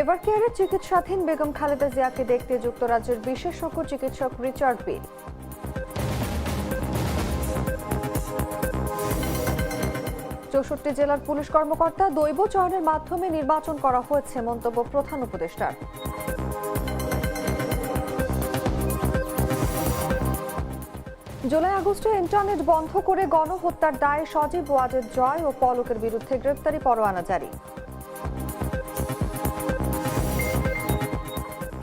এবার কেয়ারে চিকিৎসাধীন বেগম খালেদা জিয়াকে দেখতে যুক্তরাজ্যের বিশেষজ্ঞ চিকিৎসক রিচার্ড বিল চৌষট্টি জেলার পুলিশ কর্মকর্তা দৈব চয়নের মাধ্যমে নির্বাচন করা হয়েছে, মন্তব্য প্রধান উপদেষ্টার। জুলাই আগস্টে ইন্টারনেট বন্ধ করে গণহত্যার দায়ে সজীব ওয়াজেদ জয় ও পলকের বিরুদ্ধে গ্রেপ্তারি পরোয়ানা জারি।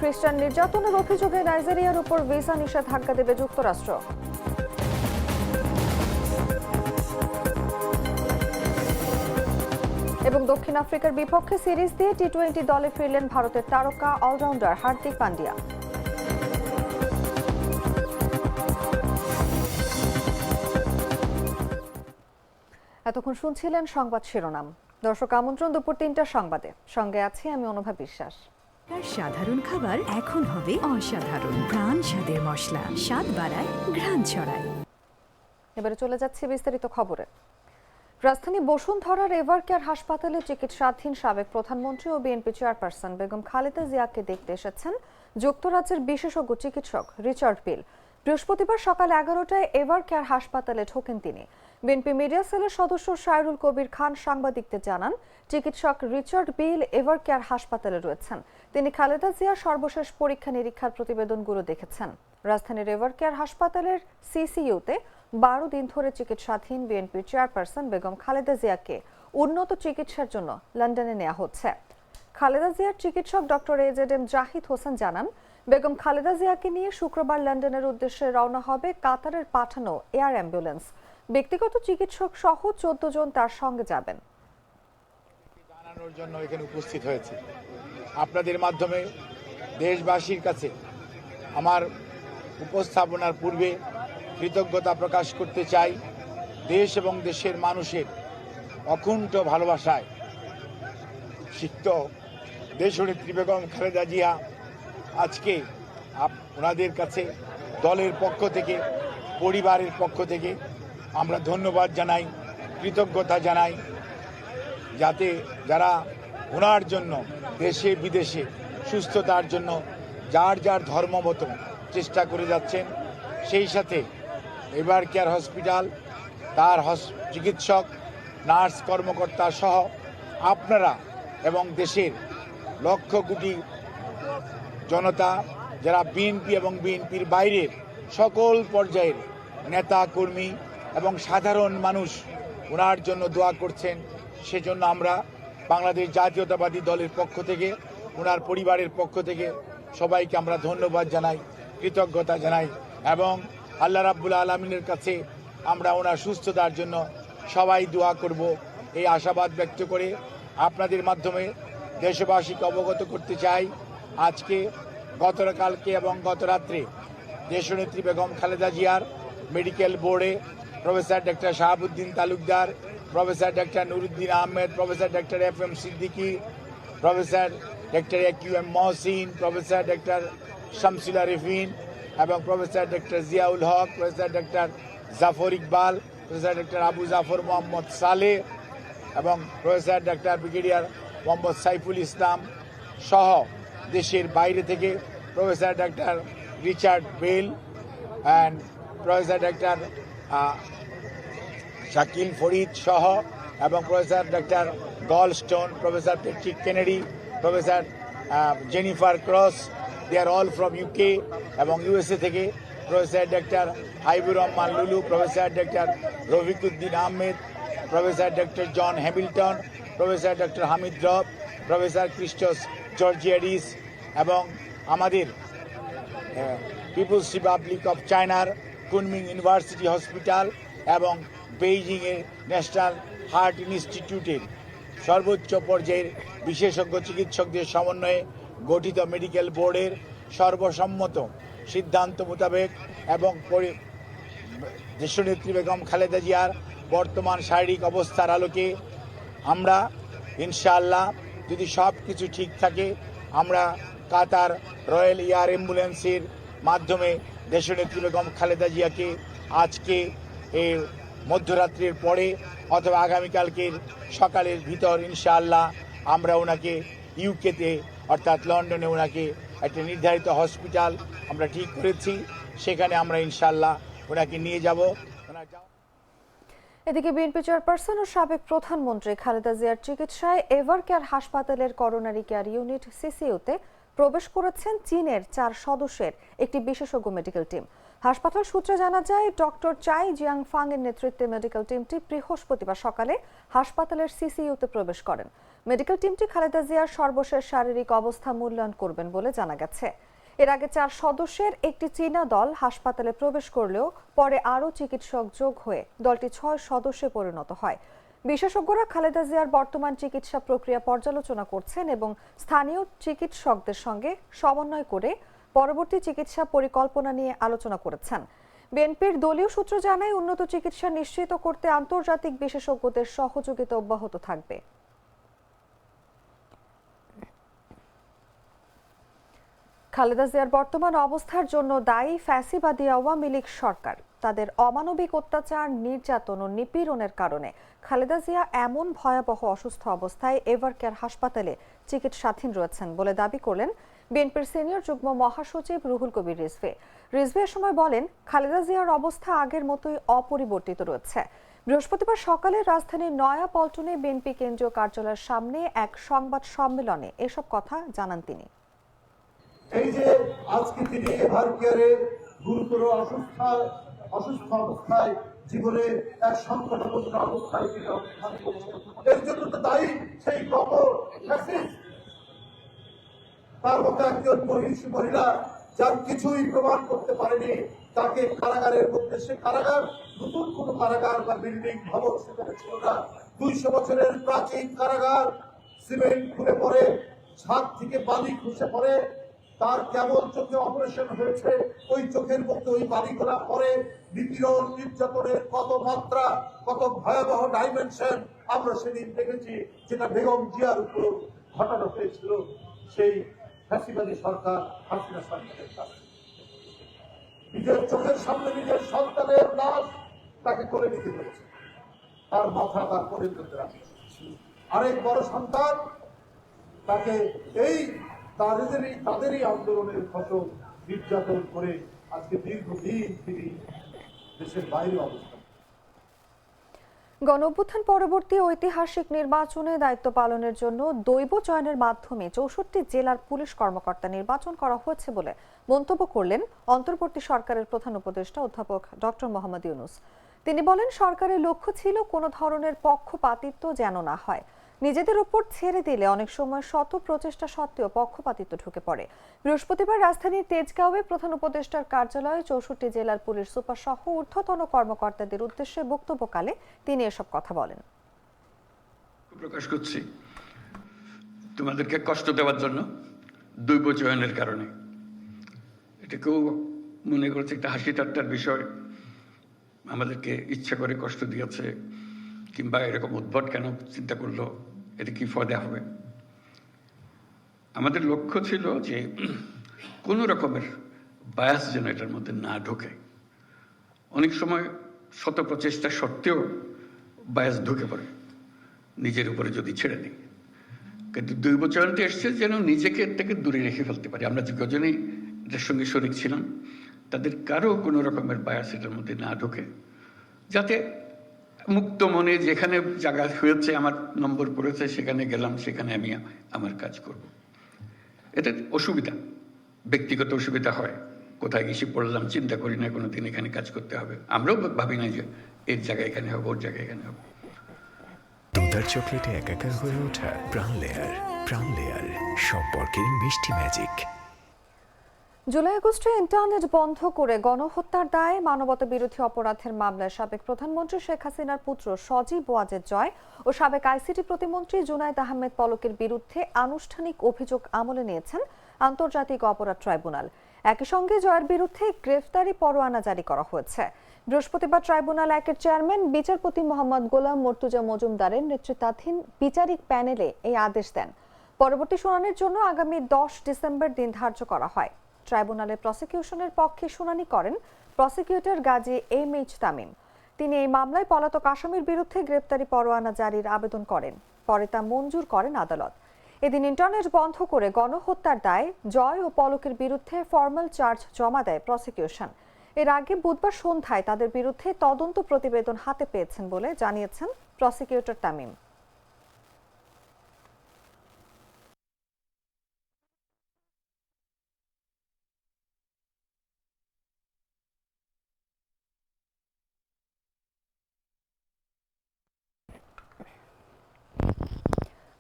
খ্রিস্টান নির্যাতনের অভিযোগে নাইজেরিয়ার উপর ভিসা নিষেধাজ্ঞা দেবে যুক্তরাষ্ট্র। এবং দক্ষিণ আফ্রিকার বিপক্ষে সিরিজ দিয়ে টি টোয়েন্টি দলে ফিরলেন ভারতের তারকা, অলরাউন্ডার হার্দিক পান্ডিয়া। এতক্ষণ শুনছিলেন সংবাদ শিরোনাম। দর্শক আমন্ত্রণ দুপুর তিনটার সংবাদে। সঙ্গে আছি আমি অনুভা বিশ্বাস। সাধারণ খাবার এখন হবে অসাধারণ। প্রাণ স্বাদের মশলা। স্বাদ বাড়ায়, ঘ্রাণ ছড়ায়। এবারে চলে যাচ্ছে বিস্তারিত খবরে। রাজধানী বসুন্ধরার এভার কেয়ার হাসপাতালে চিকিৎসাধীন সাবেক প্রধানমন্ত্রী ও বিএনপি চেয়ারপারসন বেগম খালেদা জিয়াকে দেখতে এসেছেন যুক্তরাজ্যের বিশেষজ্ঞ চিকিৎসক রিচার্ড বিল বৃহস্পতিবার সকাল এগারোটায় এভার কেয়ার হাসপাতালে ঢোকেন তিনি। বিএনপি মিডিয়া সেলের সদস্য শায়রুল কবির খান সাংবাদিকদের জানান, চিকিৎসক রিচার্ড বিল এভার কেয়ার হাসপাতালে রয়েছেন। তিনি খালেদা জিয়ার সর্বশেষ পরীক্ষা নিরীক্ষার প্রতিবেদনগুলো দেখেছেন। রাজধানীর এভার কেয়ার হাসপাতালের সিসিইউতে বারো দিন ধরে চিকিৎসাধীন বিএনপির চেয়ারপারসন বেগম খালেদা জিয়াকে উন্নত চিকিৎসার জন্য লন্ডনে নেওয়া হচ্ছে। খালেদা জিয়ার চিকিৎসক doctor AZ M Zahid Hossain জানান, বেগম খালেদা জিয়াকে নিয়ে শুক্রবার লন্ডনের উদ্দেশ্যে রওনা হবে কাতারের পাঠানো এয়ার অ্যাম্বুলেন্স। ব্যক্তিগত চিকিৎসক সহ চোদ্দ জন তার সঙ্গে যাবেন। জানানোর জন্য এখানে উপস্থিত হয়েছে। আপনাদের মাধ্যমে দেশবাসীর কাছে আমার উপস্থাপনার পূর্বে কৃতজ্ঞতা প্রকাশ করতে চাই। দেশ এবং দেশের মানুষের অকুণ্ঠ ভালোবাসায় সিক্ত দেশনেত্রী বেগম খালেদা জিয়া আজকে ওনাদের কাছে, দলের পক্ষ থেকে, পরিবারের পক্ষ থেকে আমরা ধন্যবাদ জানাই, কৃতজ্ঞতা জানাই। যাতে যারা ওনার জন্য দেশে, বিদেশে সুস্থতার জন্য যার যার ধর্ম মতো চেষ্টা করে যাচ্ছেন, সেই সাথে এবার কেয়ার হসপিটাল, তার হস- চিকিৎসক, নার্স, কর্মকর্তা সহ আপনারা এবং দেশের লক্ষ কোটি জনতা, যারা বিএনপি এবং বিএনপির বাইরের সকল পর্যায়ের নেতা কর্মী এবং সাধারণ মানুষ ওনার জন্য দোয়া করছেন। সেজন্য আমরা বাংলাদেশ জাতীয়তাবাদী দলের পক্ষ থেকে ওনার পরিবারের পক্ষ থেকে সবাইকে আমরা ধন্যবাদ জানাই, কৃতজ্ঞতা জানাই এবং আল্লাহ রাব্বুল আলমিনের কাছে আমরা ওনার সুস্থতার জন্য সবাই দোয়া করব। এই আশাবাদ ব্যক্ত করে আপনাদের মাধ্যমে দেশবাসীকে অবগত করতে চাই। আজকে গতকালকে এবং গত রাত্রে দেশনেত্রী বেগম খালেদা জিয়ার মেডিকেল বোর্ডে professor doctor Shahabuddin Talukder professor doctor Nuruddin Ahmed professor doctor F M Siddiqui professor doctor Q M Mohsin professor doctor Shamsullah Rifin এবং professor doctor Ziaul Haque professor doctor Jafar Iqbal professor doctor Abu Jafar Mohammad Saleh এবং professor doctor brigadier Mohammad Saiful Islam সহ দেশের বাইরে থেকে professor doctor Richard Bell and professor doctor Shakil Farid সহ এবং professor doctor Goldstone, professor Patrick Kennedy, professor Jennifer Cross they are all from UK এবং USA থেকে professor doctor Haibur Rahman Lulu, professor doctor Rafiquddin Ahmed, professor doctor John Hamilton, professor doctor Hamid Rob, professor Christos Georgiadis এবং আমাদের people's Republic of চায়নার Kunming university hospital এবং বেইজিংয়ের national heart ইনস্টিটিউটের সর্বোচ্চ পর্যায়ের বিশেষজ্ঞ চিকিৎসকদের সমন্বয়ে গঠিত মেডিকেল বোর্ডের সর্বসম্মত সিদ্ধান্ত মোতাবেক এবং দেশনেত্রী বেগম খালেদা জিয়ার বর্তমান শারীরিক অবস্থার আলোকে আমরা ইনশাআল্লাহ যদি সব কিছু ঠিক থাকে, আমরা কাতার রয়্যাল এয়ার অ্যাম্বুলেন্সের মাধ্যমে দেশনেত্রী বেগম খালেদা জিয়াকে আজকে এর মধ্যরাত্রির পরে অথবা আগামীকালকের সকালের ভিতর, ইনশাআল্লাহ, আমরা ওনাকে ইউকেতে, অর্থাৎ লন্ডনে ওনাকে একটা নির্ধারিত হসপিটাল আমরা ঠিক করেছি। সেখানে আমরা ইনশাল্লাহ ওনাকে নিয়ে যাব। এদিকে বিএনপি চেয়ারপারসন ও সাবেক প্রধানমন্ত্রী খালেদা জিয়ার চিকিৎসায় এভার কেয়ার হাসপাতালের করোনারি কেয়ার ইউনিট সিসিইউতে প্রবেশ করেছেন চীনের চার সদস্যের একটি বিশেষজ্ঞ মেডিকেল টিম। হাসপাতাল সূত্রে জানা যায়, ডক্টর চাই জিয়াং ফাং এর নেতৃত্বে মেডিকেল টিমটি বৃহস্পতিবার সকালে হাসপাতালের সিসিইউতে প্রবেশ করেন। মেডিকেল টিমটি খালেদা জিয়ার সর্বশেষ শারীরিক অবস্থা মূল্যায়ন করবেন বলে জানা গেছে। এর আগে চার সদস্যের একটি চীনা দল হাসপাতালে প্রবেশ করলেও পরে আরও চিকিৎসক যোগ হয়ে দলটি ছয় সদস্যে পরিণত হয়। বিশেষজ্ঞরা খালেদা জিয়ার বর্তমান চিকিৎসা প্রক্রিয়া পর্যালোচনা করছেন এবং স্থানীয় চিকিৎসকদের সঙ্গে সমন্বয় করে পরবর্তী চিকিৎসা পরিকল্পনা নিয়ে আলোচনা করেছেন। বিএনপির দলীয় সূত্র জানায়, উন্নত চিকিৎসা নিশ্চিত করতে আন্তর্জাতিক বিশেষজ্ঞদের সহযোগিতা অব্যাহত থাকবে। খালেদা জিয়ার বর্তমান অবস্থার জন্য দায়ী ফ্যাসিবাদী আওয়ামী লীগ সরকার। তাদের অমানবিক অত্যাচার, নির্যাতন ও নিপীড়নের কারণে খালেদা জিয়া এমন ভয়াবহ অসুস্থ অবস্থায় এভারকেয়ার হাসপাতালে চিকিৎসাধীন রয়েছেন বলে দাবি করলেন বিএনপির সিনিয়র যুগ্ম মহাসচিব রুহুল কবির রিজভি। রিজভি সময় বলেন, খালেদা জিয়ার অবস্থা আগের মতোই অপরিবর্তিত রয়েছে। বৃহস্পতিবার সকালে রাজধানীর নয়া পল্টনে বিএনপি কেন্দ্রীয় কার্যালয়ের সামনে এক সংবাদ সম্মেলনে এসব কথা জানান তিনি। এই যে আজকে তিনি গুরুতর অসুস্থ অসুস্থ অবস্থায় এক সংকটপূর্ণ অবস্থায় এর জন্য দায়ী সেই। তার মতো একজন মহিষী মহিলা যার কিছুই প্রমাণ করতে পারেনি, তাকে কারাগারের মধ্যে সে কারাগার, নতুন কোন কারাগার বা বিল্ডিং ভবন সেখানে ছিল না। দুইশো বছরের প্রাচীন কারাগার সিমেন্ট খুলে পড়ে, ছাদ থেকে বালি খসে পড়ে, তার কেমন চোখে অপারেশন হয়েছে, ওই চোখের মধ্যে ওই বালিগুলা পরে নিপীড়ন, নির্যাতনের কত মাত্রা, কত ভয়াবহ ডাইমেনশন আমরা সেদিন দেখেছি, যেটা বেগম জিয়ার উপর ঘটানো হয়েছিল। সেই ফ্যাসিবাদী সরকার হাসিনা সরকারের কাছে। নিজের চোখের সামনে নিজের সন্তানের লাশ তাকে করে নিতে হয়েছে। তার মাথা তার পরিণত রাখে আরেক বড় সন্তান তাকে এই তাদেরই তাদেরই আন্দোলনের ফসল নির্যাতন করে আজকে দীর্ঘদিন তিনি দেশের বাইরে অবস্থান গণ অভ্যুত্থান পরবর্তী ঐতিহাসিক নির্বাচনে দায়িত্ব পালনের জন্য দৈব চয়নের মাধ্যমে চৌষট্টি জেলার পুলিশ কর্মকর্তা নির্বাচন করা হয়েছে বলে মন্তব্য করলেন অন্তর্বর্তী সরকারের প্রধান উপদেষ্টা অধ্যাপক ডক্টর মোহাম্মদ ইউনুস। তিনি বলেন, সরকারের লক্ষ্য ছিল কোনো ধরনের পক্ষপাতিত্ব যেন না হয়। নিজেদের উপর ছেড়ে দিলে অনেক সময় শত প্রচেষ্টা সত্ত্বেও পক্ষপাতিত্ব ঢুকে পড়ে। বৃহস্পতিবার রাজধানীর তেজগাঁওয়ে প্রধান উপদেষ্টার কার্যালয়ে চৌষট্টি জেলার পুলিশ সুপার সহ ঊর্ধ্বতন কর্মকর্তাদের উদ্দেশ্যে বক্তব্যকালে তিনি এসব কথা বলেন। প্রকাশ করছি। তোমাদেরকে কষ্ট দেওয়ার জন্য দৈব চয়নের কারণে। এটা কেউ মনে করছে একটা হাসি ঠাট্টার বিষয়। আমাদেরকে ইচ্ছা করে কষ্ট দিয়েছে। কিংবা এরকম উদ্ভট কেন চিন্তা করল? এতে কি ফয়দা হবে? আমাদের লক্ষ্য ছিল যে কোনো রকমের বায়াস যেন এটার মধ্যে না ঢোকে। অনেক সময় শত প্রচেষ্টা সত্ত্বেও বায়াস ঢুকে পড়ে, নিজের উপরে যদি ছেড়ে দিই। কিন্তু দুই চয়নটা এসছে যেন নিজেকে থেকে দূরে রেখে ফেলতে পারি। আমরা যে কজনেই এটার সঙ্গে শরিক ছিলাম, তাদের কারও কোনো রকমের বায়াস এটার মধ্যে না ঢোকে, যাতে মুক্ত মনে যেখানে জায়গা হয়েছে, আমার নম্বর পড়েছে, সেখানে গেলাম, সেখানে আমি আমার কাজ করব। এটা অসুবিধা, ব্যক্তিগত অসুবিধা হয়। কোথায় গেছি পড়লাম, চিন্তা করি না কোনো দিন এখানে কাজ করতে হবে। আমরাও ভাবি না যে এর জায়গায় এখানে হবে, ওর জায়গায় এখানে হবে। দুধার চকলেটে একাকার হয়ে ওঠা প্রাণ লেয়ার প্রাণ লেয়ার, সম্পর্কের মিষ্টি ম্যাজিক। জুলাই আগস্টে ইন্টারনেট বন্ধ করে গণহত্যার দায়ে মানবতা বিরোধী অপরাধের মামলায় সাবেক প্রধানমন্ত্রী শেখ হাসিনার পুত্র সজীব ওয়াজেদ জয় ও সাবেক আইসিটি প্রতিমন্ত্রী জুনাইদ আহমেদ পলকের বিরুদ্ধে আনুষ্ঠানিক অভিযোগ আমলে নিয়েছেন আন্তর্জাতিক অপরাধ ট্রাইব্যুনাল। একই সঙ্গে জয়ের বিরুদ্ধে গ্রেফতারি পরোয়ানা জারি করা হয়েছে। বৃহস্পতিবার ট্রাইব্যুনাল একের চেয়ারম্যান, বিচারপতি মোহাম্মদ গোলাম মর্তুজা মজুমদারের নেতৃত্বাধীন বিচারিক প্যানেলে এই আদেশ দেন। পরবর্তী শুনানির জন্য আগামী দশ ডিসেম্বর দিন ধার্য করা হয়। ট্রাইব্যুনালে প্রসিকিউশনের পক্ষে শুনানি করেন prosecutor Gazi M H Tamim. তিনি এই মামলায় পলাতক আসামির বিরুদ্ধে গ্রেপ্তারি পরোয়ানা জারির আবেদন করেন, পরে তা মঞ্জুর করেন আদালত। এদিন ইন্টারনেট বন্ধ করে গণহত্যার দায় জয় ও পলকের বিরুদ্ধে ফর্মাল চার্জ জমা দেয় প্রসিকিউশন। এর আগে বুধবার সন্ধ্যায় তাদের বিরুদ্ধে তদন্ত প্রতিবেদন হাতে পেয়েছেন বলে জানিয়েছেন প্রসিকিউটর তামিম।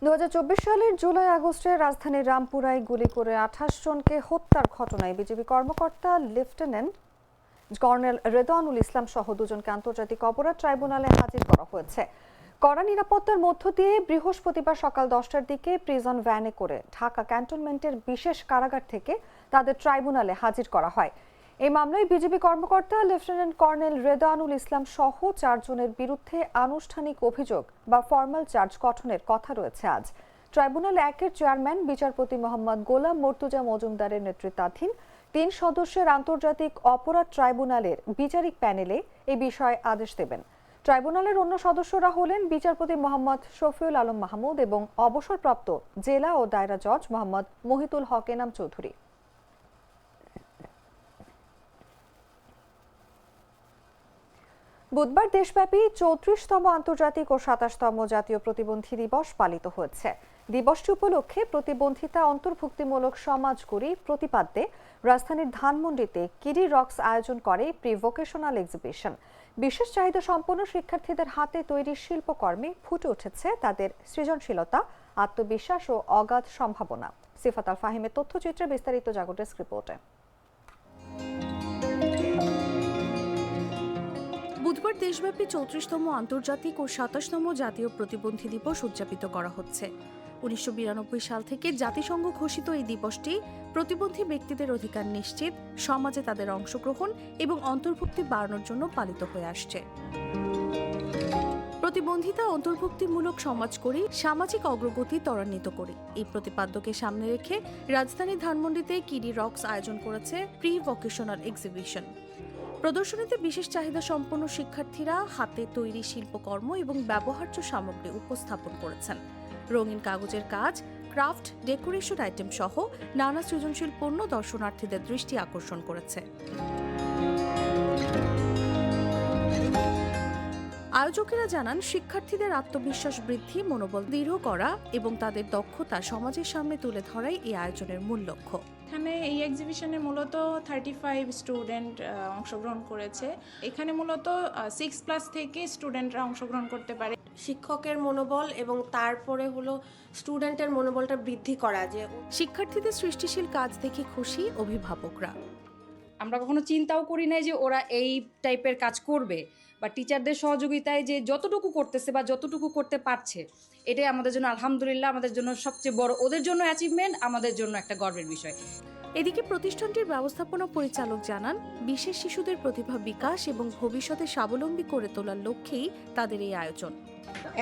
দুহাজার চব্বিশ সালের জুলাই আগস্টে রাজধানীর রামপুরায় গুলি করে আঠাশ জনকে হত্যার ঘটনায় বিজেপি কর্মকর্তা লেফটেন্যান্ট কর্নেল রেদওয়ানুল ইসলাম সহ দুজনকে আন্তর্জাতিক অপরাধ ট্রাইব্যুনালে হাজির করা হয়েছে। কড়া নিরাপত্তার মধ্য দিয়ে বৃহস্পতিবার সকাল দশটার দিকে প্রিজন ভ্যানে করে ঢাকা ক্যান্টনমেন্টের বিশেষ কারাগার থেকে তাদের ট্রাইব্যুনালে হাজির করা হয়। এই মামলায় বিজেপি কর্মকর্তা লেফটেন্যান্ট কর্নেল রেদানুল ইসলাম সহ চারজনের বিরুদ্ধে আনুষ্ঠানিক অভিযোগ বা ফর্মাল চার্জ গঠনের কথা রয়েছে আজ। ট্রাইব্যুনাল একের চেয়ারম্যান, বিচারপতি মোহাম্মদ গোলাম মর্তুজা মজুমদারের নেতৃত্বাধীন তিন সদস্যের আন্তর্জাতিক অপরাধ ট্রাইব্যুনালের বিচারিক প্যানেলে এই বিষয়ে আদেশ দেবেন। ট্রাইব্যুনালের অন্য সদস্যরা হলেন বিচারপতি মোহাম্মদ শফিউল আলম মাহমুদ এবং অবসরপ্রাপ্ত জেলা ও দায়রা জজ মোহাম্মদ মহিতুল হক এনাম চৌধুরী। বুধবার দেশব্যাপী চৌত্রিশতম আন্তর্জাতিক ও সাতাশতম জাতীয় প্রতিবন্ধী দিবস পালিত হয়েছে। দিবসটি উপলক্ষে প্রতিবন্ধিতা অন্তর্ভুক্তিমূলক সমাজ গড়ি প্রতিপাদ্যে রাজধানীর ধানমন্ডিতে কিডি রক্স আয়োজন করে প্রি ভোকেশনাল এক্সিবিশন। বিশেষ চাহিদা সম্পন্ন শিক্ষার্থীদের হাতে তৈরি শিল্পকর্মে ফুটে উঠেছে তাদের সৃজনশীলতা, আত্মবিশ্বাস ও অগাধ সম্ভাবনা। সিফাত আল ফাহিমের তথ্যচিত্রে বিস্তারিত জাগো ডেস্ক রিপোর্টে। বুধবার দেশব্যাপী চৌত্রিশতম আন্তর্জাতিক ও সাতাশতম জাতীয় প্রতিবন্ধী দিবস উদযাপিত করা হচ্ছে। উনিশশো বিরানব্বই সাল থেকে জাতিসংঘ ঘোষিত এই দিবসটি প্রতিবন্ধী ব্যক্তিদের অধিকার নিশ্চিত, সমাজে তাদের অংশগ্রহণ এবং অন্তর্ভুক্তি বাড়ানোর জন্য পালিত হয়ে আসছে। প্রতিবন্ধিতা অন্তর্ভুক্তিমূলক সমাজ করি, সামাজিক অগ্রগতি ত্বরান্বিত করি। এই প্রতিপাদ্যকে সামনে রেখে রাজধানী ধানমন্ডিতে কিডি রক্স আয়োজন করেছে প্রি ভোকেশনাল এক্সিবিশন। প্রদর্শনীতে বিশেষ চাহিদা সম্পন্ন শিক্ষার্থীরা হাতে তৈরি শিল্পকর্ম এবং ব্যবহার্য সামগ্রী উপস্থাপন করেছেন। রঙিন কাগজের কাজ, ক্রাফট, ডেকোরেশন আইটেম সহ নানা সৃজনশীল পণ্য দর্শনার্থীদের দৃষ্টি আকর্ষণ করেছে। আয়োজকেরা জানান, শিক্ষার্থীদের আত্মবিশ্বাস বৃদ্ধি, মনোবল দৃঢ় করা এবং তাদের দক্ষতা সমাজের সামনে তুলে ধরাই এই আয়োজনের মূল লক্ষ্য। এখানে এই এক্সিবিশনে মূলত থার্টি ফাইভ স্টুডেন্ট অংশগ্রহণ করেছে। এখানে মূলত সিক্স প্লাস থেকে স্টুডেন্টরা অংশগ্রহণ করতে পারে। শিক্ষকের মনোবল এবং তারপরে হলো স্টুডেন্টের মনোবলটা বৃদ্ধি করা যে শিক্ষার্থীদের সৃষ্টিশীল কাজ দেখে খুশি অভিভাবকরা। আমরা কখনো চিন্তাও করি নাই যে ওরা এই টাইপের কাজ করবে বা টিচারদের সহযোগিতায় যে যতটুকু করতেছে বা যতটুকু করতে পারছে এটাই আমাদের জন্য আলহামদুলিল্লাহ আমাদের জন্য সবচেয়ে বড় ওদের জন্য অ্যাচিভমেন্ট আমাদের জন্য একটা গর্বের বিষয়। এদিকে প্রতিষ্ঠানটির ব্যবস্থাপনা পরিচালক জানান বিশেষ শিশুদের প্রতিভা বিকাশ এবং ভবিষ্যতে স্বাবলম্বী করে তোলার লক্ষ্যেই তাদের এই আয়োজন।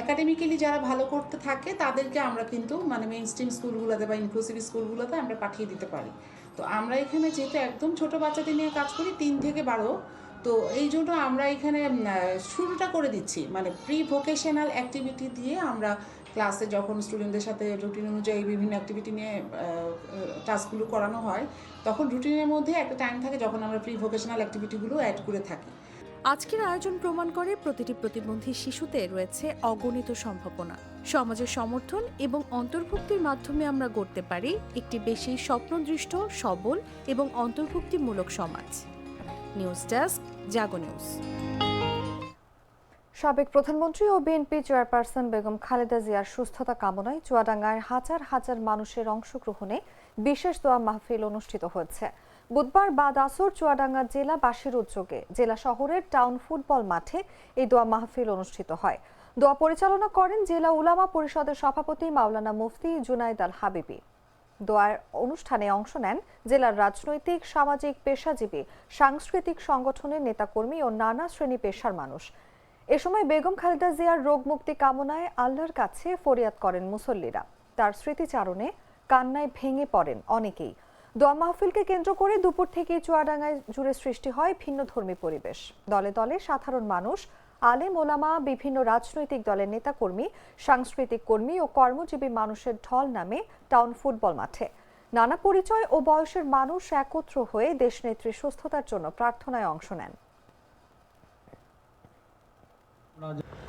একাডেমিক্যালি যারা ভালো করতে থাকে তাদেরকে আমরা কিন্তু মানে মেইন স্ট্রিম স্কুলগুলোতে বা ইনক্লুসিভ স্কুলগুলোতে আমরা পাঠিয়ে দিতে পারি। তো আমরা এখানে যেহেতু একদম ছোট বাচ্চাদের নিয়ে কাজ করি, তিন থেকে বারো, তো এই জন্য আমরা এখানে শুরুটা করে দিচ্ছি। মানে প্রি ভোকেশনাল অ্যাক্টিভিটি দিয়ে আমরা ক্লাসে যখন স্টুডেন্টদের সাথে রুটিন অনুযায়ী বিভিন্ন অ্যাক্টিভিটি নিয়ে টাস্কগুলো করানো হয়, তখন রুটিনের মধ্যে একটা টাইম থাকে যখন আমরা প্রি ভোকেশনাল অ্যাক্টিভিটিগুলো অ্যাড করে থাকি। আজকের আয়োজন প্রমাণ করে প্রতিটি প্রতিবন্ধী শিশুতে রয়েছে অগণিত সম্ভাবনা। সমাজের সমর্থন এবং অন্তর্ভুক্তির মাধ্যমে আমরা গড়তে পারি একটি বেশি স্বপ্নদৃষ্ট, সবল এবং অন্তর্ভুক্তিমূলক সমাজ। News desk, Jago news. সাবেক প্রধানমন্ত্রী ও বিএনপি চেয়ারপারসন বেগম খালেদা জিয়ার সুস্থতা কামনায় চুয়াডাঙ্গায় হাজার হাজার মানুষের অংশগ্রহণে বিশেষ দোয়া মাহফিল অনুষ্ঠিত হয়েছে। বুধবার বাদ আসর চুয়াডাঙ্গা জেলাবাসীর উদ্যোগে জেলা শহরের টাউন ফুটবল মাঠে এই দোয়া মাহফিল অনুষ্ঠিত হয়। দোয়া পরিচালনা করেন জেলা উলামা পরিষদের সভাপতি মাওলানা মুফতি জুনাইদ আল হাবিবি। দোয়ার অনুষ্ঠানে অংশ নেন জেলার রাজনৈতিক, সামাজিক, পেশাজীবী, সাংস্কৃতিক সংগঠনের নেতাকর্মী ও নানা শ্রেণি পেশার মানুষ। এ সময় বেগম খালেদা জিয়ার রোগ মুক্তি কামনায় আল্লাহর কাছে ফরিয়াদ করেন মুসল্লিরা। তার স্মৃতিচারণে কান্নায় ভেঙে পড়েন অনেকেই। দোয়া মাহফিলকে কেন্দ্র করে দুপুর থেকে চুয়াডাঙ্গায় জুড়ে সৃষ্টি হয় ভিন্ন ধর্মী পরিবেশ। দলে দলে সাধারণ মানুষ আলেম ওলামা, বিভিন্ন রাজনৈতিক দলের নেতাকর্মী, সাংস্কৃতিক কর্মী ও কর্মজীবী মানুষের ঢল নামে টাউন ফুটবল মাঠে। নানা পরিচয় ও বয়সের মানুষ একত্র হয়ে দেশনেত্রীর সুস্থতার জন্য প্রার্থনায় অংশ নেন।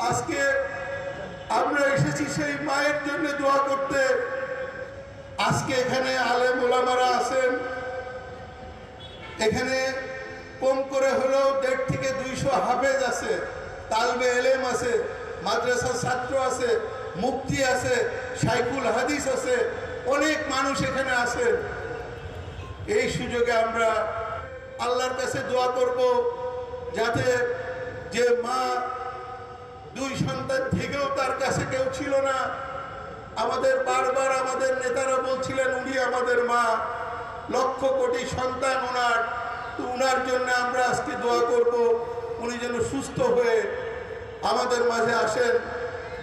আজকে আমরা এসেছি সেই মায়ের জন্য দোয়া করতে। আজকে এখানে আলেম ওলামারা আছেন। এখানে কম করে হলেও দেড় থেকে দুইশো হাফেজ আছে। তালবে এলেম আছে, মাদ্রাসার ছাত্র আছে মুক্তি আছে সাইকুল হাদিস আছে, অনেক মানুষ এখানে আছেন এই সুযোগে আমরা আল্লাহর কাছে দোয়া করব যাতে যে মা দুই সন্তান থেকেও তার কাছে কেউ ছিল না, আমাদের বারবার আমাদের নেতারা বলছিলেন, উনি আমাদের মা। লক্ষ কোটি সন্তান ওনার, তো উনার জন্য আমরা আজকে দোয়া করব, উনি যেন সুস্থ হয়ে আমাদের মাঝে আসেন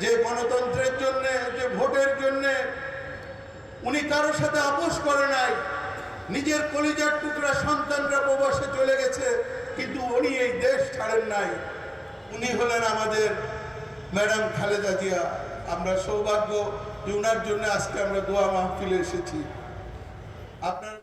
যে গণতন্ত্রের জন্য, যে ভোটের জন্য, উনি কারোর সাথে আপোষ করে নাই। নিজের কলিজার টুকরা সন্তানরা প্রবাসে চলে গেছে, কিন্তু উনি এই দেশ ছাড়েন নাই। উনি হলেন আমাদের ম্যাডাম খালেদা জিয়া। আমরা সৌভাগ্য যে উনার জন্য আজকে আমরা দোয়া মাহফিলে এসেছি। আপনার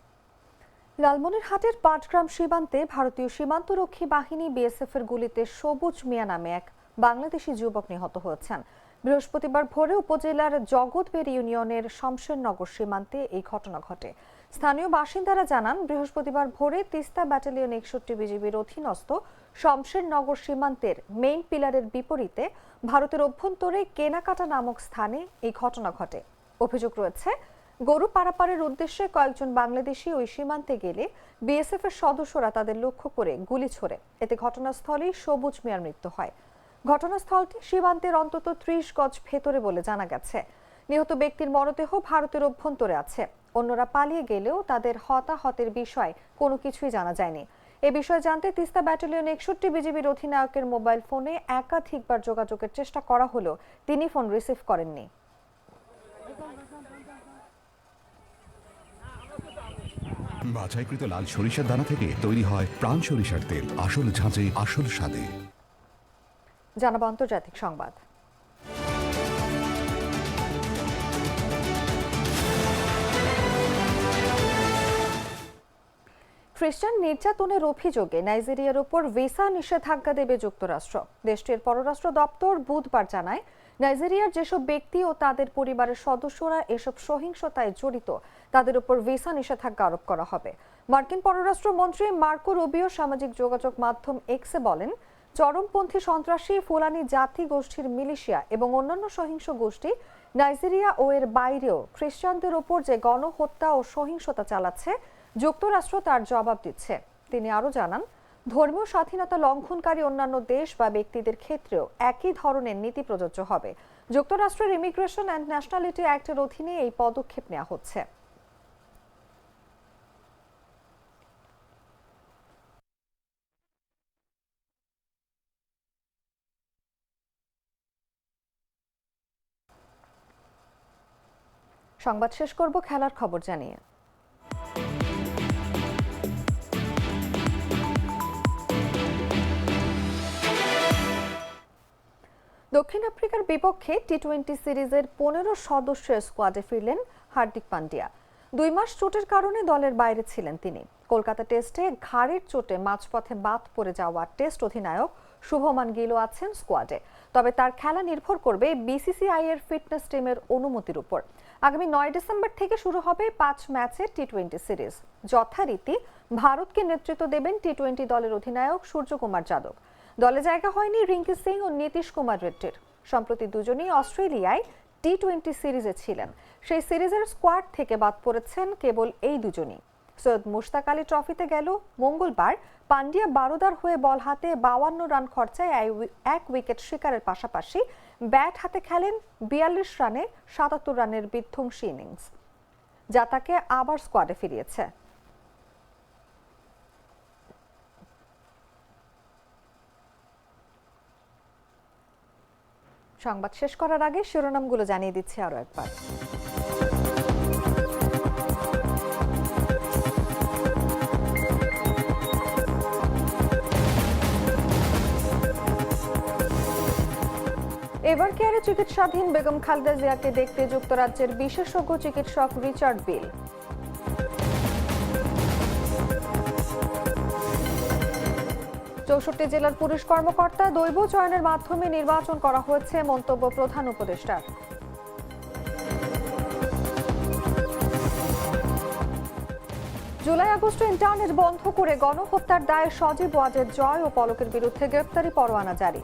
লালমনিরহাটের পাটগ্রাম সীমান্তে ভারতীয় সীমান্তরক্ষী বাহিনী বিএসএফ এর গুলিতে সবুজ মিয়া নামে এক বাংলাদেশি যুবক নিহত হয়েছেন। বৃহস্পতিবার ভোরে উপজেলার জগৎবের ইউনিয়নের শমশেরনগর সীমান্তে এই ঘটনা ঘটে। স্থানীয় বাসিন্দারা জানান, বৃহস্পতিবার ভোরে তিস্তা ব্যাটালিয়ন একষট্টি বিজিবির অধীনস্থ শমশেরনগর সীমান্তের মেইন পিলারের বিপরীতে ভারতের অভ্যন্তরে কেনাকাটা নামক স্থানে এই ঘটনা ঘটে। অভিযোগ রয়েছে, গরু পারাপারের উদ্দেশ্যে কয়েকজন বাংলাদেশি ওই সীমান্তে গেলে বিএসএফ এর সদস্যরা তাদের লক্ষ্য করে গুলি ছোড়ে। এতে ঘটনাস্থলেই সবুজ মিয়ার মৃত্যু হয়। ঘটনাস্থলটি সীমান্তের অন্তত ত্রিশ গজ ভেতরে বলে জানা গেছে। নিহত ব্যক্তির মরদেহ ভারতের অভ্যন্তরে আছে। অন্যরা পালিয়ে গেলেও তাদের হতাহতের বিষয় কোনো কিছুই জানা যায়নি। এ বিষয়ে জানতে তিস্তা ব্যাটালিয়ন একষট্টি বিজিবির অধিনায়কের মোবাইল ফোনে একাধিকবার যোগাযোগের চেষ্টা করা হলেও তিনি ফোন রিসিভ করেননি। বাছাইকৃত লাল সরিষার দানা থেকে তৈরি হয় প্রাণ সরিষার তেল। আসল ঝাঁঝে, আসল স্বাদে। জানাব আন্তর্জাতিক সংবাদ। খ্রিস্টান নির্যাতনের অভিযোগে নাইজেরিয়ার উপর ভিসা নিষেধাজ্ঞা দেবে যুক্তরাষ্ট্র। দেশটির পররাষ্ট্র দপ্তর বুধবার জানায়, নাইজেরিয়ার যেসব ব্যক্তি ও তাদের পরিবারের সদস্যরা এসব সহিংসতায় জড়িত, তাদের উপর ভিসা নিষেধাজ্ঞা আরোপ করা হবে। মার্কিন পররাষ্ট্র মন্ত্রী মার্কো রুবিও সামাজিক যোগাযোগ মাধ্যম এক্সে বলেন চরমপন্থী সন্ত্রাসী, ফুলানি জাতি গোষ্ঠীর মিলিশিয়া এবং অন্যান্য সহিংস গোষ্ঠী নাইজেরিয়া ও এর বাইরেও খ্রিস্টানদের ওপর যে গণহত্যা ও সহিংসতা চালাচ্ছে, যুক্তরাষ্ট্র তার জবাব দিচ্ছে। তিনি আরও জানান, ধর্মীয় স্বাধীনতা লঙ্ঘনকারী অন্যান্য দেশ বা ব্যক্তিদের ক্ষেত্রেও একই ধরনের নীতি প্রযোজ্য হবে। যুক্তরাষ্ট্রের ইমিগ্রেশন অ্যান্ড ন্যাশনালিটি অ্যাক্টের অধীনে এই পদক্ষেপ নেওয়া হচ্ছে। সংবাদ শেষ করব, খেলার খবর জানিয়ে। দক্ষিণ আফ্রিকার বিপক্ষে টি টোয়েন্টি সিরিজের পনেরো সদস্যের স্কোয়াডে ফিরলেন হার্দিক পান্ডিয়া। দুই মাস চোটের কারণে দলের বাইরে ছিলেন তিনি। কলকাতা টেস্টে ঘাড়ের চোটে মাঝপথে বাদ পড়ে যাওয়া টেস্ট অধিনায়ক শুভমান গিলও আছেন স্কোয়াডে। তবে তার খেলা নির্ভর করবে বিসিসিআই এর ফিটনেস টিমের অনুমতির উপর। আগামী নয় ডিসেম্বর থেকে শুরু হবে পাঁচ ম্যাচের টি টোয়েন্টি সিরিজ। যথারীতি ভারতকে নেতৃত্ব দেবেন টি টোয়েন্টি দলের অধিনায়ক সূর্যকুমার যাদব। দলে জায়গা হয়নি রিঙ্কি সিং ও নীতিশ কুমার রেড্ডির। সম্প্রতি দুজনেই অস্ট্রেলিয়ায় টি টোয়েন্টি সিরিজে ছিলেন। সেই সিরিজের স্কোয়াড থেকে বাদ পড়েছেন কেবল এই দুজনই। সৈয়দ মুশতাক আলী ট্রফিতে গেল মঙ্গলবার। পান্ডিয়া বারোদার হয়ে বল হাতে বাউান্ন রান খরচায় এক উইকেট শিকারের পাশাপাশি ব্যাট হাতে খেলেন বিয়াল্লিশ রানে সাতাত্তর রানের বিধ্বংসী ইনিংস। যা তাকে আবার স্কোয়াডে ফিরিয়েছে। সংবাদ শেষ করার আগে শিরোনামগুলো জানিয়ে দিচ্ছি আরও একবার। এবার কেয়ারে চিকিৎসাধীন বেগম খালেদা জিয়াকে দেখতে যুক্তরাজ্যের বিশেষজ্ঞ চিকিৎসক রিচার্ড বিল। চৌষট্টি জেলার পুলিশ কর্মকর্তা দৈব চয়নের মাধ্যমে নির্বাচন করা হয়েছে, মন্তব্য প্রধান উপদেষ্টার। জুলাই আগস্ট ইন্টারনেট বন্ধ করে গণহত্যার দায়ে সজীব ওয়াজেদ জয় ও পলকের বিরুদ্ধে গ্রেপ্তারি পরোয়ানা জারি।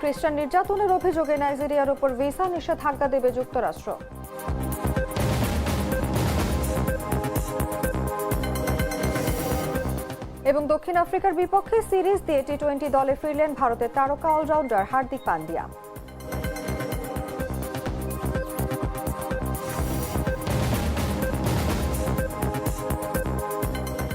খ্রিস্টান নির্যাতনের অভিযোগে নাইজেরিয়ার উপর ভিসা নিষেধাজ্ঞা দেবে যুক্তরাষ্ট্র। এবং দক্ষিণ আফ্রিকার বিপক্ষে সিরিজ দিয়ে টি টোয়েন্টি দলে ফিরলেন ভারতের তারকা অলরাউন্ডার হার্দিক পান্ডিয়া।